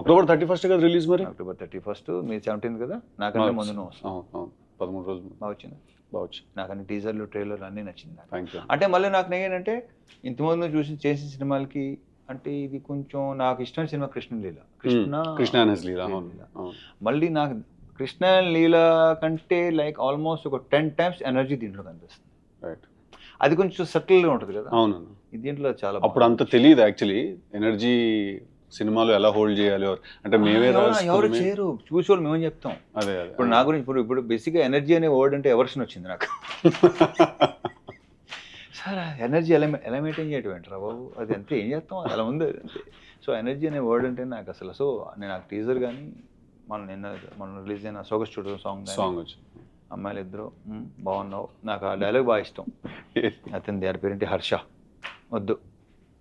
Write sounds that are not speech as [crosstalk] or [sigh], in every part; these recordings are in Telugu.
అక్టోబర్ థర్టీ ఫస్ట్ కదా రిలీజ్ మరి? అక్టోబర్ థర్టీ ఫస్ట్ మీరు సెవెంటీన్త్ కదా? నాకన్నా ముందు నువ్వు వస్తావు. అవును అవును. పదమూడు రోజులు. బాగా వచ్చింది? బాగా వచ్చి నాకు అన్ని టీజర్లు ట్రైలర్లు అన్నీ నచ్చింది నాకు. థ్యాంక్ యూ అంటే మళ్ళీ నాకు ఏంటంటే ఇంతకుముందు నువ్వు చూసి చేసిన సినిమాలకి అంటే ఇది కొంచెం నాకు ఇష్టమైన సినిమా కృష్ణలీల కృష్ణ కృష్ణ లీలా అవును. లీల. అవును. మళ్ళీ నాకు కృష్ణ లీల కంటే లైక్ ఆల్మోస్ట్ ఒక టెన్ టైమ్స్ ఎనర్జీ దీంట్లో కనిపిస్తుంది. రైట్ అది కొంచెం సటిల్గా ఉంటుంది కదా? అవునన్న ఇది దీంట్లో చాలా అప్పుడు అంత తెలియదు యాక్చువల్లీ ఎనర్జీ సినిమాలో ఎలా హోల్డ్ చేయాలి? అంటే మేమే ఎవరు- చేయరు. చూసేవాళ్ళు మేమేం చెప్తాం. అదే ఇప్పుడు నా గురించి ఇప్పుడు ఇప్పుడు బేసిక్గా ఎనర్జీ అనే వర్డ్ అంటే ఎవర్షన్ వచ్చింది నాకు. [laughs] సార్ ఎనర్జీ ఎలా ఎలా మెయింటైన్ చేయటం ఏంట్రా బాబు? అది అంతే ఏం చేస్తాం? అలా ఉంది? అంతే. సో ఎనర్జీ అనే వర్డ్ అంటే నాకు అసలు సో నేను నాకు టీజర్ కానీ మన నిన్న మన రిలీజ్ అయిన సోగస్ స్టూడియో సాంగ్ సాంగ్ వచ్చి అమ్మాయిలు ఇద్దరు "మ్, బాగున్నావు. నాకు ఆ డైలాగ్ బాగా ఇష్టం. అతని దాని పేరేంటి? హర్ష. వద్దు.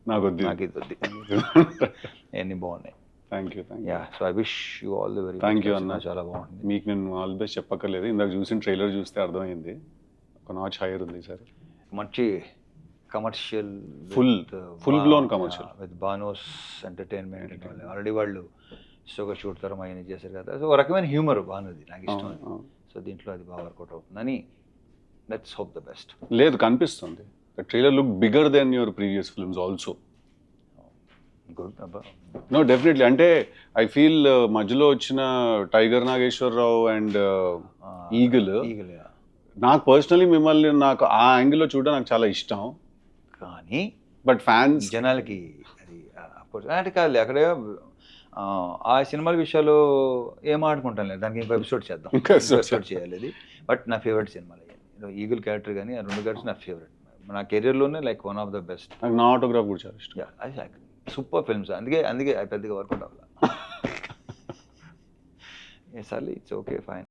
నాకు నాకు ఇది వద్దు. [laughs] అన్నీ బాగున్నాయి. Thank you thank you ya so I wish you all the very Thank you, అన్న. చాలా బాగుంది. మీకు నేను ఆల్ బెస్ట్ చెప్పక్కర్లేదు. ఇందాక చూసిన ట్రైలర్ చూస్తే అర్థమైంది. ఒక నాచ్ హైయర్ ఉంది సార్. మంచి commercial Full- full blown commercial. With bonus entertainment already వాళ్ళు షోగా షూట్ తరం అవన్నీ చేశారు కదా. సో ఒక రకమైన హ్యూమర్ బాగున్నది నాకు ఇష్టం సో దీంట్లో అది బాగా వర్కౌట్ అవుతుందని లెట్స్ హోప్ ద బెస్ట్ లేదు కనిపిస్తుంది. The trailer look bigger then your previous films also good అబ్బా. నో డెఫినెట్లీ అంటే ఐ ఫీల్ మధ్యలో వచ్చిన tiger Nageswara Rao and eagle eagle నాకు పర్సనలీ మిమ్మల్ని నాకు ఆ యాంగిల్లో చూడడం నాకు చాలా ఇష్టం. కానీ బట్ ఫ్యాన్స్ జనాలకి అది అంటే కాదు అక్కడే ఆ, ఆ సినిమాల విషయాలు ఏం ఆడుకుంటాం లేదు. దానికి ఇంకో ఎపిసోడ్ చేద్దాం. ఎపిసోడ్ చేయాలి అది. బట్ నా ఫేవరెట్ సినిమాలు. ఈగుల్ క్యారెక్టర్ కానీ ఆ రెండు క్యారెక్టర్స్ నా ఫేవరెట్ నా కెరీర్లోనే like one of the best నాకు నా ఆటోగ్రాఫ్ కూడా చాలా ఇష్టం. అది సూపర్ ఫిల్మ్స్ అందుకే అందుకే అది పెద్దగా వర్కౌట్ అవ్వాలి. సార్లీ ఇట్స్ ఓకే ఫైన్